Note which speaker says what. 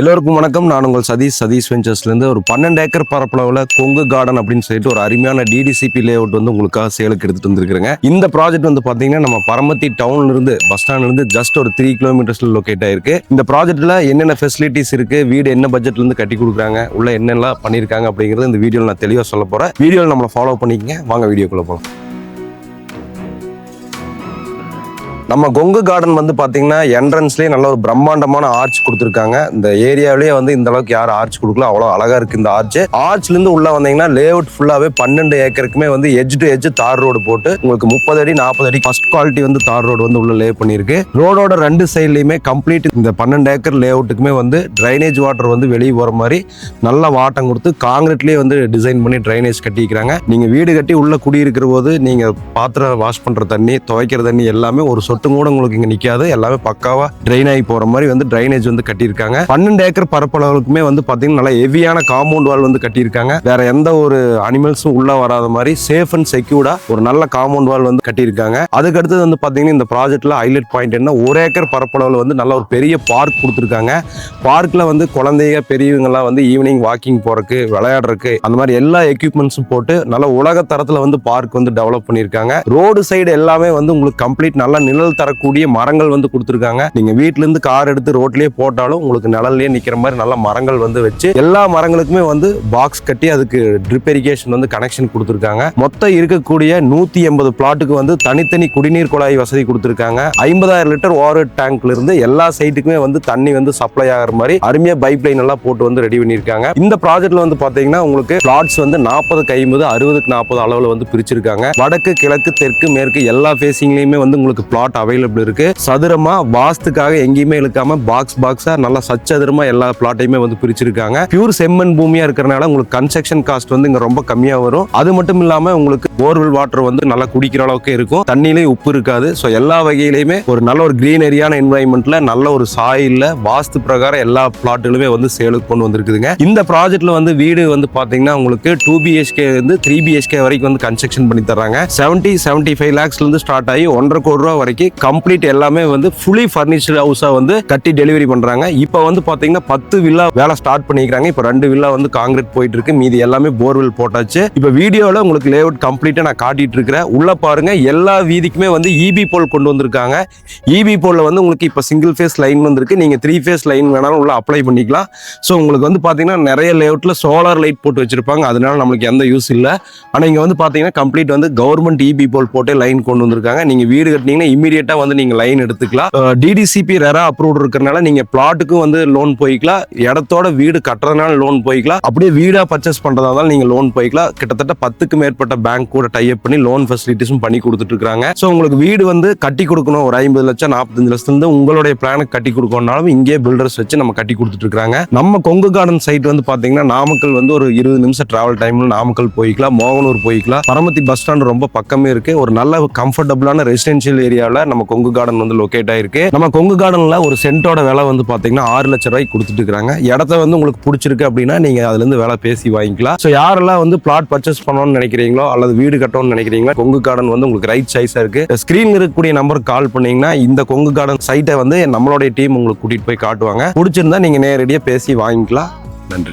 Speaker 1: எல்லோருக்கும் வணக்கம். நான் உங்கள் சதீஷ். சதீஷ் வெஞ்சர்ஸ்லேருந்து ஒரு பன்னெண்டு ஏக்கர் பரப்பளவில் கொங்கு கார்டன் அப்படின்னு சொல்லிட்டு ஒரு அருமையான டிடிசிபி லேஅவுட் வந்து உங்களுக்காக சேலுக்கு எடுத்துட்டு வந்திருக்கிறேங்க. இந்த ப்ராஜெக்ட் வந்து பார்த்தீங்கன்னா நம்ம பரமத்தி டவுன்ல இருந்து பஸ் ஸ்டாண்ட்ல இருந்து ஜஸ்ட் ஒரு த்ரீ கிலோமீட்டர்ஸ்ல லொக்கேட் ஆயிருக்கு. இந்த ப்ராஜெக்ட்ல என்னென்ன ஃபெசிலிட்டிஸ் இருக்கு வீடு என்ன பட்ஜெட்லேருந்து கட்டி கொடுக்குறாங்க உள்ள என்னெல்லாம் பண்ணியிருக்காங்க அப்படிங்கிறது இந்த வீடியோவில் நான் தெளிவாக சொல்ல போகிறேன் வீடியோவில் நம்மளை ஃபாலோ பண்ணிக்கங்க. வாங்க வீடியோக்குள்ளே போகலாம் நம்ம கொங்கு கார்டன் வந்து பார்த்தீங்கன்னா என்ட்ரன்ஸ்லேயே நல்ல ஒரு பிரம்மாண்டமான ஆர்ச் கொடுத்துருக்காங்க. இந்த ஏரியாவிலேயே வந்து இந்த அளவுக்கு யாரும் ஆர்ச் கொடுக்கல. அவ்வளோ அழகா இருக்கு இந்த ஆர்ச் ஆர்ச்ல இருந்து உள்ள வந்தீங்கன்னா லே அவுட் ஃபுல்லாவே பன்னெண்டு ஏக்கருக்குமே வந்து edge to edge tar road போட்டு உங்களுக்கு முப்பது அடி நாற்பது அடி ஃபர்ஸ்ட் குவாலிட்டி வந்து தார் ரோடு வந்து உள்ள லே பண்ணியிருக்கு. ரோடோட ரெண்டு சைட்லயுமே கம்ப்ளீட் இந்த பன்னெண்டு ஏக்கர் லே அவுட்டுக்குமே வந்து ட்ரைனேஜ் வாட்டர் வந்து வெளியே போற மாதிரி நல்ல வாட்டம் கொடுத்து காங்கிரீட்லயே வந்து டிசைன் பண்ணி ட்ரைனேஜ் கட்டிக்கிறாங்க நீங்க வீடு கட்டி உள்ள குடியிருக்கிற போது நீங்க பாத்திரம் வாஷ் பண்ற தண்ணி துவைக்கிற தண்ணி எல்லாமே ஒரு சொட்டு கூட உங்களுக்கு இங்க நிக்காது. எல்லாமே பக்காவா ட்ரைன் ஆகி போற மாதிரி வந்து ட்ரைனேஜ் வந்து கட்டியிருக்காங்க. பன்னெண்டு ஏக்கர் பரப்பளவுக்குமே வந்து பாத்தீங்கன்னா நல்லா ஹெவியான காம்பவுண்ட் வால் வந்து கட்டியிருக்காங்க. வேற எந்த ஒரு அனிமல்ஸும் உள்ள வராத மாதிரி சேஃப் அண்ட் செக்யூர்டா ஒரு நல்ல காம்பவுண்ட் வால் வந்து கட்டியிருக்காங்க. அதுக்கடுத்து வந்து பாத்தீங்கன்னா இந்த ப்ராஜெக்ட்ல ஹைலைட் பாயிண்ட் என்ன? ஒரு ஏக்கர் பரப்பளவுல வந்து நல்ல ஒரு பெரிய பார்க் கொடுத்துருக்காங்க. பார்க்ல வந்து குழந்தைங்க பெரியவங்க எல்லாம் வந்து ஈவினிங் வாக்கிங் போறதுக்கு விளையாடுறதுக்கு அந்த மாதிரி எல்லா எக்யூப்மெண்ட்ஸும் போட்டு நல்ல உலக தரத்துல வந்து பார்க் வந்து டெவலப் பண்ணியிருக்காங்க. ரோடு சைடு எல்லாமே வந்து உங்களுக்கு கம்ப்ளீட் நல்ல நிழல் தரக்கூடிய மரங்கள் வந்து கொடுத்துருக்காங்க. நீங்க வீட்டுல இருந்து கார் எடுத்து ரோட்லயே போட்டாலும் உங்களுக்கு நிழல்லயே நிக்கிற மாதிரி நல்ல மரங்கள் வந்து வச்சு எல்லா மரங்களுக்குமே வந்து பாக்ஸ் கட்டி அதுக்கு ட்ரிப் இரிகேஷன் வந்து கனெக்ஷன் கொடுத்துருக்காங்க. மொத்தம் இருக்கக்கூடிய நூத்தி எண்பது பிளாட்டுக்கு வந்து தனித்தனி குடிநீர் குழாய் வசதி கொடுத்துருக்காங்க. ஐம்பதாயிரம் லிட்டர் ஓவர் டேங்க்ல இருந்து எல்லா சைட்டுக்குமே வந்து தண்ணி வந்து சப்ளை ஆகிற மாதிரி அருமையா பைப் லைன் எல்லாம் போட்டு வந்து ரெடி பண்ணியிருக்காங்க. இந்த ப்ராஜெக்ட்ல வந்து பாத்தீங்கன்னா உங்களுக்கு பிளாட்ஸ் வந்து நாற்பதுக்கு ஐம்பது அறுபதுக்கு நாற்பது அளவுல வந்து பிரிச்சிருக்காங்க. வடக்கு கிழக்கு தெற்கு மேற்கு எல்லா ஃபேசிங்லயுமே வந்து உங்களுக்கு பிளாட் அவைலபிள் இருக்கு. சதுரமா வாஸ்துக்காக எங்கேயுமே இழுக்காம பாக்ஸ் பாக்ஸா நல்லா சச்சதுரமா எல்லா பிளாட்டையுமே வந்து பிரிச்சிருக்காங்க. பியூர் செம்மண் பூமியா இருக்கிறனால உங்களுக்கு கன்ஸ்ட்ரக்ஷன் காஸ்ட் வந்து இங்க ரொம்ப கம்மியா வரும். அது மட்டும் இல்லாம உங்களுக்கு போர்வெல் வாட்டர் வந்து நல்லா குடிக்கிற அளவுக்கு இருக்கும். தண்ணியிலே உப்பு இருக்காது. ஸோ எல்லா வகையிலையுமே ஒரு நல்ல ஒரு கிரீனரியான என்வாயன்மெண்ட்ல நல்ல ஒரு சாயில்ல வாஸ்து பிரகாரம் எல்லா பிளாட்டுகளுமே வந்து சேலுக்கு கொண்டு வந்திருக்குதுங்க. இந்த ப்ராஜெக்ட்ல வந்து வீடு வந்து பாத்தீங்கன்னா உங்களுக்கு டூ பிஹெச்கே வந்து த்ரீ பிஹெச்கே வரைக்கும் வந்து கன்ஸ்ட்ரக்ஷன் பண்ணி தர்றாங்க. செவன்ட்டி செவன்ட்டி ஃபைவ் லேக்ஸ்ல இருந்து ஸ்டார்ட் ஆகி ஒன்றரை கோடி ரூபா வரைக்கும் கம்ப்ளீட் எல்லாமே வந்து ஃபுல்லி ஃபர்னிச்சர் ஹவுஸா வந்து கட்டி டெலிவரி பண்றாங்க. இப்போ வந்து பாத்தீங்கன்னா பத்து வில்லா வேலை ஸ்டார்ட் பண்ணிக்கிறாங்க. இப்போ ரெண்டு வில்லா வந்து காங்கிரீட் போயிட்டு இருக்கு மீதி எல்லாமே போர்வெல் போட்டாச்சு. இப்போ வீடியோல உங்களுக்கு லேஅவுட் கம்ப்ளீட்டா நான் காட்டிட்டு இருக்கிறேன். உள்ள பாருங்க எல்லா வீதிக்குமே வந்து இபி போல் கொண்டு வந்திருக்காங்க. இபி போல வந்து உங்களுக்கு இப்போ சிங்கிள் ஃபேஸ் லைன் வந்திருக்கு. நீங்க த்ரீ ஃபேஸ் லைன் வேணாலும் உள்ள அப்ளை பண்ணிக்கலாம். ஸோ உங்களுக்கு வந்து பாத்தீங்கன்னா நிறைய லேஅவுட்ல சோலார் லைட் போட்டு வச்சிருப்பாங்க. அதனால நம்மளுக்கு எந்த யூஸ் இல்லை. ஆனா இங்க வந்து பாத்தீங்கன்னா கம்ப்ளீட் வந்து கவர்மெண்ட் இபி போல் போட்டு லைன் கொண்டு வந்திருக்காங்க. நீங்க வீடு கட்டினீங்கன்னா இமீடியட்டா வந்து நீங்க லைன் எடுத்துக்கலாம். டிடிசிபி ரெரா அப்ரூவ்ட் இருக்கிறனால நீங்க பிளாட்டுக்கும் வந்து லோன் போய்க்கலாம். இடத்தோட வீடு கட்டுறதுனால லோன் போய்க்கலாம். அப்படியே வீடா பர்ச்சேஸ் பண்றதா இருந்தாலும் நீங்க லோன் போய்க்கலாம். கிட்டத்தட்ட பத்துக்கு மேற்பட்ட பேங்க் கூட டைப் பண்ணி லோன் ஃபெசிலிட்டிஸும் பண்ணி கொடுத்துட்டு இருக்காங்க. ஸோ உங்களுக்கு வீடு வந்து கட்டி கொடுக்கணும். ஒரு ஐம்பது லட்சம் நாற்பத்தஞ்சு லட்சத்துல இருந்து உங்களுடைய பிளானுக்கு கட்டி கொடுக்கணும்னாலும் இங்கே பில்டர்ஸ் வச்சு நம்ம கட்டி கொடுத்துட்டு இருக்காங்க. நம்ம கொங்கு கார்டன் சைட் வந்து பாத்தீங்கன்னா நாமக்கல் வந்து ஒரு இருபது நிமிஷம் டிராவல் டைம்ல நாமக்கல் போய்க்கலாம். மோகனூர் போய்க்கலாம். பரமத்தி பஸ் ஸ்டாண்ட் ரொம்ப பக்கமே இருக்கு. ஒரு நல்ல கம்ஃபர்டபுளான ரெசிடென்ஷியல் ஏரியாவில் நம்ம கொங்கு கார்டன் வந்து லொக்கேட் ஆயிருக்கு. நம்ம கொங்கு கார்டன்ல ஒரு சென்ட்டோட விலை வந்து பாத்தீங்கன்னா ஆறு லட்சம் ரூபாய்க்கு கொடுத்துட்டு இருக்காங்க. இடத்த வந்து உங்களுக்கு பிடிச்சிருக்கு அப்படின்னா நீங்க அதுல இருந்து விலை பேசி வாங்கிக்கலாம். ஸோ யாரெல்லாம் வந்து பிளாட் பர்ச்சேஸ் பண்ணணும்னு நினைக்கிறீங்களோ அல்லது வீடு கட்டணும்னு நினைக்கிறீங்களோ கொங்கு கார்டன் வந்து உங்களுக்கு ரைட் சைஸா இருக்கு. ஸ்கிரீன் இருக்கக்கூடிய நம்பருக்கு கால் பண்ணீங்கன்னா இந்த கொங்கு கார்டன் சைட்டை வந்து நம்மளுடைய டீம் உங்களுக்கு கூட்டிட்டு போய் காட்டுவாங்க. பிடிச்சிருந்தா நீங்க நேரடியாக பேசி வாங்கிக்கலாம். நன்றி.